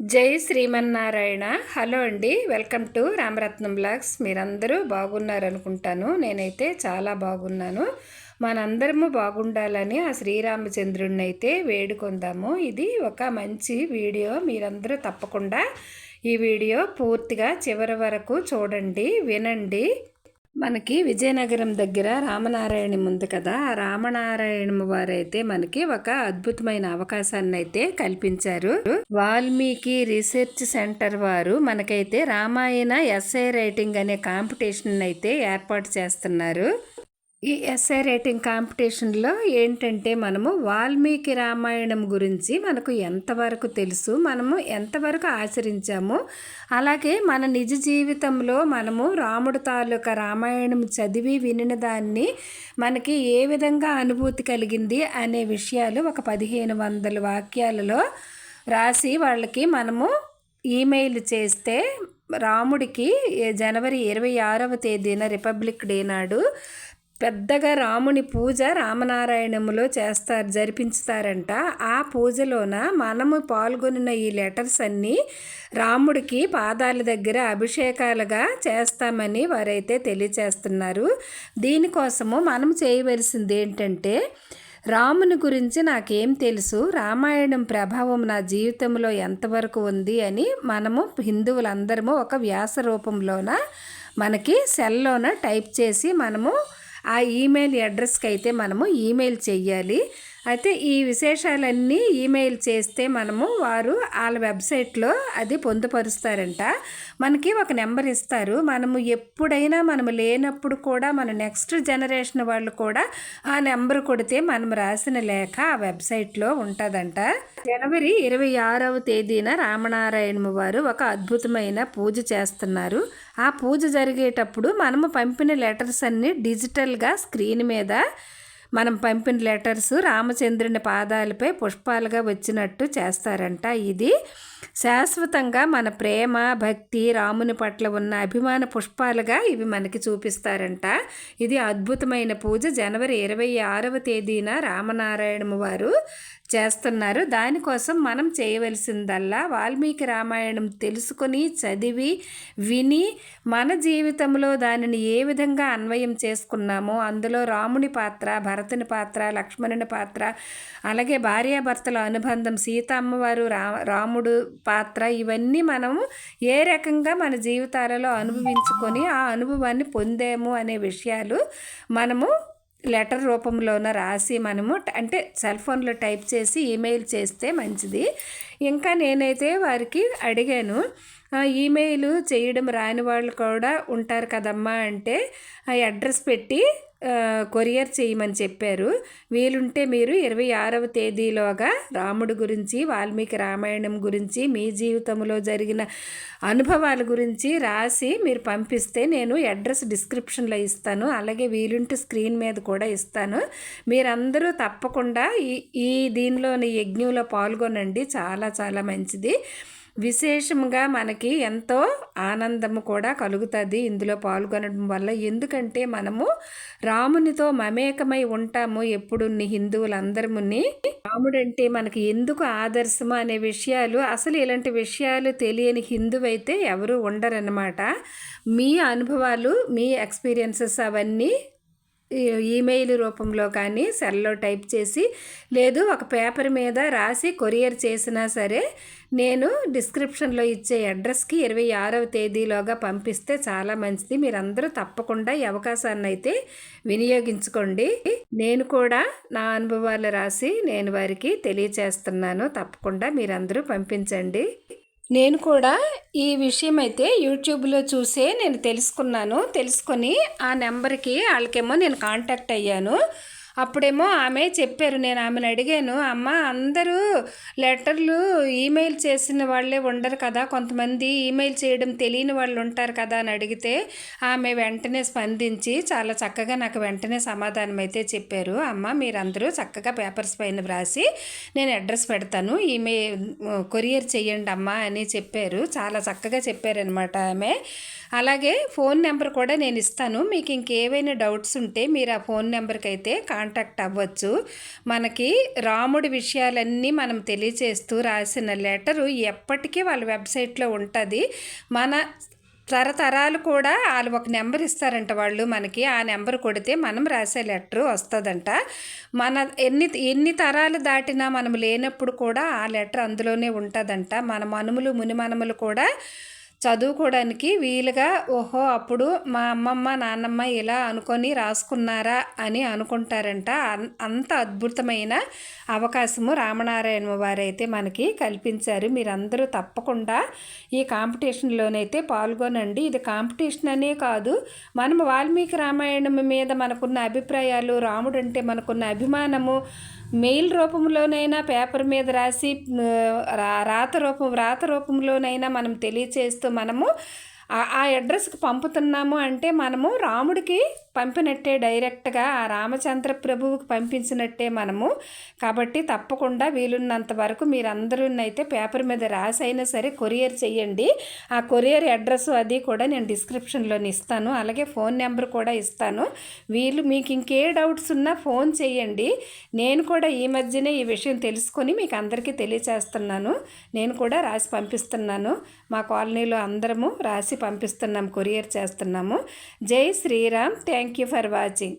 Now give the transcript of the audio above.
జై శ్రీమన్నారాయణ. హలో అండి. Welcome to Ramaratnam blogs. మీరందరూ బాగున్నారనుకుంటాను. నేనైతే చాలా బాగున్నాను. మనందరము బాగుండాలని ఆ శ్రీరామచంద్రుడిని అయితే వేడుకొందాము. ఇది ఒక మంచి వీడియో. మీరందరూ తప్పకుండా ఈ వీడియో పూర్తిగా చివరి వరకు చూడండి వినండి. మనకి విజయనగరం దగ్గర రామనారాయణ ఉంది కదా. రామనారాయణం వారైతే మనకి ఒక అద్భుతమైన అవకాశాన్ని అయితే కల్పించారు. వాల్మీకి రీసెర్చ్ సెంటర్ వారు మనకైతే రామాయణ ఎస్ఐ రైటింగ్ అనే కాంపిటీషన్ అయితే ఏర్పాటు చేస్తున్నారు. ఈ ఎస్ఐ రైటింగ్ కాంపిటీషన్లో ఏంటంటే మనము వాల్మీకి రామాయణం గురించి మనకు ఎంతవరకు తెలుసు మనము ఎంతవరకు ఆచరించాము అలాగే మన నిజ జీవితంలో మనము రాముడు తాలూకా రామాయణం చదివి వినిన దాన్ని మనకి ఏ విధంగా అనుభూతి కలిగింది అనే విషయాలు ఒక పదిహేను వందల వాక్యాలలో రాసి వాళ్ళకి మనము ఈమెయిల్ చేస్తే రాముడికి జనవరి ఇరవై ఆరవ తేదీన రిపబ్లిక్ డే నాడు పెద్దగా రాముని పూజ రామనారాయణములో చేస్తారు జరిపించుతారంట. ఆ పూజలోన మనము పాల్గొనిన ఈ లెటర్స్ అన్నీ రాముడికి పాదాల దగ్గర అభిషేకాలుగా చేస్తామని వారైతే తెలియచేస్తున్నారు. దీనికోసము మనం చేయవలసింది ఏంటంటే రాముని గురించి నాకేం తెలుసు రామాయణం ప్రభావం నా జీవితంలో ఎంతవరకు ఉంది అని మనము హిందువులందరము ఒక వ్యాస రూపంలోన మనకి సెల్లోన టైప్ చేసి మనము ఆ ఈమెయిల్ అడ్రస్కి అయితే మనము ఈమెయిల్ చెయ్యాలి. అయితే ఈ విశేషాలన్నీ ఈమెయిల్ చేస్తే మనము వారు వాళ్ళ వెబ్సైట్లో అది పొందుపరుస్తారంట. మనకి ఒక నెంబర్ ఇస్తారు. మనము ఎప్పుడైనా మనము లేనప్పుడు కూడా మన నెక్స్ట్ జనరేషన్ వాళ్ళు కూడా ఆ నెంబర్ కొడితే మనం రాసిన లేఖ ఆ వెబ్సైట్లో ఉంటుందంట. జనవరి ఇరవై ఆరవ తేదీన రామనారాయణ వారు ఒక అద్భుతమైన పూజ చేస్తున్నారు. ఆ పూజ జరిగేటప్పుడు మనము పంపిన లెటర్స్ అన్నీ డిజిటల్గా స్క్రీన్ మీద మనం పంపిన లెటర్స్ రామచంద్రుని పాదాలపై పుష్పాలుగా వచ్చినట్టు చేస్తారంట. ఇది శాశ్వతంగా మన ప్రేమ భక్తి రాముని పట్ల ఉన్న అభిమాన పుష్పాలుగా ఇవి మనకి చూపిస్తారంట. ఇది అద్భుతమైన పూజ. జనవరి ఇరవై ఆరవ తేదీన రామనారాయణ వారు చేస్తున్నారు. దానికోసం మనం చేయవలసిందల్లా వాల్మీకి రామాయణం తెలుసుకొని చదివి విని మన జీవితంలో దానిని ఏ విధంగా అన్వయం చేసుకున్నామో అందులో రాముని పాత్ర భరతుని పాత్ర లక్ష్మణుని పాత్ర అలాగే భార్యాభర్తల అనుబంధం సీతమ్మవారు రా రాముడు పాత్ర ఇవన్నీ మనము ఏ రకంగా మన జీవితాలలో అనుభవించుకొని ఆ అనుభవాన్ని పొందాము అనే విషయాలు మనము లెటర్ రూపంలోన రాసి మనము అంటే సెల్ ఫోన్లో టైప్ చేసి ఈమెయిల్ చేస్తే మంచిది. ఇంకా నేనైతే వారికి అడిగాను ఈమెయిల్ చేయడం రాని వాళ్ళు కూడా ఉంటారు కదమ్మా అంటే అడ్రస్ పెట్టి కొరియర్ చేయమని చెప్పారు. వీలుంటే మీరు ఇరవై ఆరవ తేదీలోగా రాముడి గురించి వాల్మీకి రామాయణం గురించి మీ జీవితంలో జరిగిన అనుభవాల గురించి రాసి మీరు పంపిస్తే నేను అడ్రస్ డిస్క్రిప్షన్లో ఇస్తాను. అలాగే వీలుంటే స్క్రీన్ మీద కూడా ఇస్తాను. మీరందరూ తప్పకుండా ఈ ఈ దీనిలోని యజ్ఞంలో పాల్గొనండి. చాలా చాలా మంచిది. విశేషంగా మనకి ఎంతో ఆనందము కూడా కలుగుతుంది. ఇందులో పాల్గొనడం వల్ల ఎందుకంటే మనము రామునితో మమేకమై ఉంటాము. ఎప్పుడు హిందువులందరముని రాముడంటే మనకి ఎందుకు ఆదర్శము అనే విషయాలు అసలు ఇలాంటి విషయాలు తెలియని హిందువైతే ఎవరు ఉండరన్నమాట. మీ అనుభవాలు మీ ఎక్స్పీరియన్సెస్ అవన్నీ ఈమెయిల్ రూపంలో కానీ సెల్లో టైప్ చేసి లేదు ఒక పేపర్ మీద రాసి కొరియర్ చేసినా సరే నేను డిస్క్రిప్షన్లో ఇచ్చే అడ్రస్కి ఇరవై ఆరవ తేదీలోగా పంపిస్తే చాలా మంచిది. మీరందరూ తప్పకుండా ఈ అవకాశాన్ని అయితే వినియోగించుకోండి. నేను కూడా నా అనుభవాలు రాసి నేను వారికి తెలియచేస్తున్నాను. తప్పకుండా మీరందరూ పంపించండి. నేను కూడా ఈ విషయం అయితే యూట్యూబ్లో చూసే నేను తెలుసుకున్నాను. తెలుసుకొని ఆ నెంబర్కి వాళ్ళకేమో నేను కాంటాక్ట్ అయ్యాను. అప్పుడేమో ఆమె చెప్పారు నేను ఆమెను అడిగాను అమ్మ అందరూ లెటర్లు ఈమెయిల్ చేసిన వాళ్ళే ఉండరు కదా కొంతమంది ఈమెయిల్ చేయడం తెలియని వాళ్ళు ఉంటారు కదా అని అడిగితే ఆమె వెంటనే స్పందించి చాలా చక్కగా నాకు వెంటనే సమాధానం అయితే చెప్పారు అమ్మ మీరందరూ చక్కగా పేపర్స్ పైన వ్రాసి నేను అడ్రస్ పెడతాను ఈమెయిల్ కొరియర్ చేయండి అమ్మ అని చెప్పారు చాలా చక్కగా చెప్పారనమాట ఆమె. అలాగే ఫోన్ నెంబర్ కూడా నేను ఇస్తాను మీకు ఇంకేవైనా డౌట్స్ ఉంటే మీరు ఆ ఫోన్ నెంబర్కి అయితే కాంటాక్ట్ అవ్వచ్చు. మనకి రాముడి విషయాలన్నీ మనం తెలియచేస్తూ రాసిన లెటరు ఎప్పటికీ వాళ్ళ వెబ్సైట్లో ఉంటుంది. మన తరతరాలు కూడా వాళ్ళు ఒక నెంబర్ ఇస్తారంట వాళ్ళు మనకి. ఆ నెంబర్ కొడితే మనం రాసే లెటర్ వస్తుందంట. మన ఎన్ని ఎన్ని తరాలు దాటినా మనం లేనప్పుడు కూడా ఆ లెటర్ అందులోనే ఉంటుందంట. మన మనుములు మునిమనుములు కూడా చదువుకోవడానికి వీలుగా ఓహో అప్పుడు మా అమ్మమ్మ నాన్నమ్మ ఇలా అనుకొని రాసుకున్నారా అని అనుకుంటారంట. అంత అద్భుతమైన అవకాశము రామనారాయణ వారైతే మనకి కల్పించారు. మీరందరూ తప్పకుండా ఈ కాంపిటీషన్లోనైతే పాల్గొనండి. ఇది కాంపిటీషన్ అనే కాదు మనం వాల్మీకి రామాయణం మీద మనకున్న అభిప్రాయాలు రాముడు అంటే మనకున్న అభిమానము మెయిల్ రూపంలోనైనా పేపర్ మీద రాసి రాత రూపం రాత రూపంలోనైనా మనం తెలియచేస్తూ మనము ఆ అడ్రస్కి పంపుతున్నాము అంటే మనము రాముడికి పంపినట్టే డైరెక్ట్గా ఆ రామచంద్ర ప్రభువుకి పంపించినట్టే మనము. కాబట్టి తప్పకుండా వీలున్నంత వరకు మీరందరూనైతే పేపర్ మీద రాసి అయినా సరే కొరియర్ చేయండి ఆ కొరియర్ అడ్రస్ అది కూడా నేను డిస్క్రిప్షన్లో ఇస్తాను. అలాగే ఫోన్ నెంబర్ కూడా ఇస్తాను. వీళ్ళు మీకు ఇంకే డౌట్స్ ఉన్నా ఫోన్ చేయండి నేను కూడా ఈ మధ్యనే ఈ విషయం తెలుసుకొని మీకు అందరికీ తెలియచేస్తున్నాను. నేను కూడా రాసి పంపిస్తున్నాను. మా కాలనీలో అందరము రాసి పంపిస్తున్నాం కొరియర్ చేస్తున్నాము. జై Sriram. Thank you for watching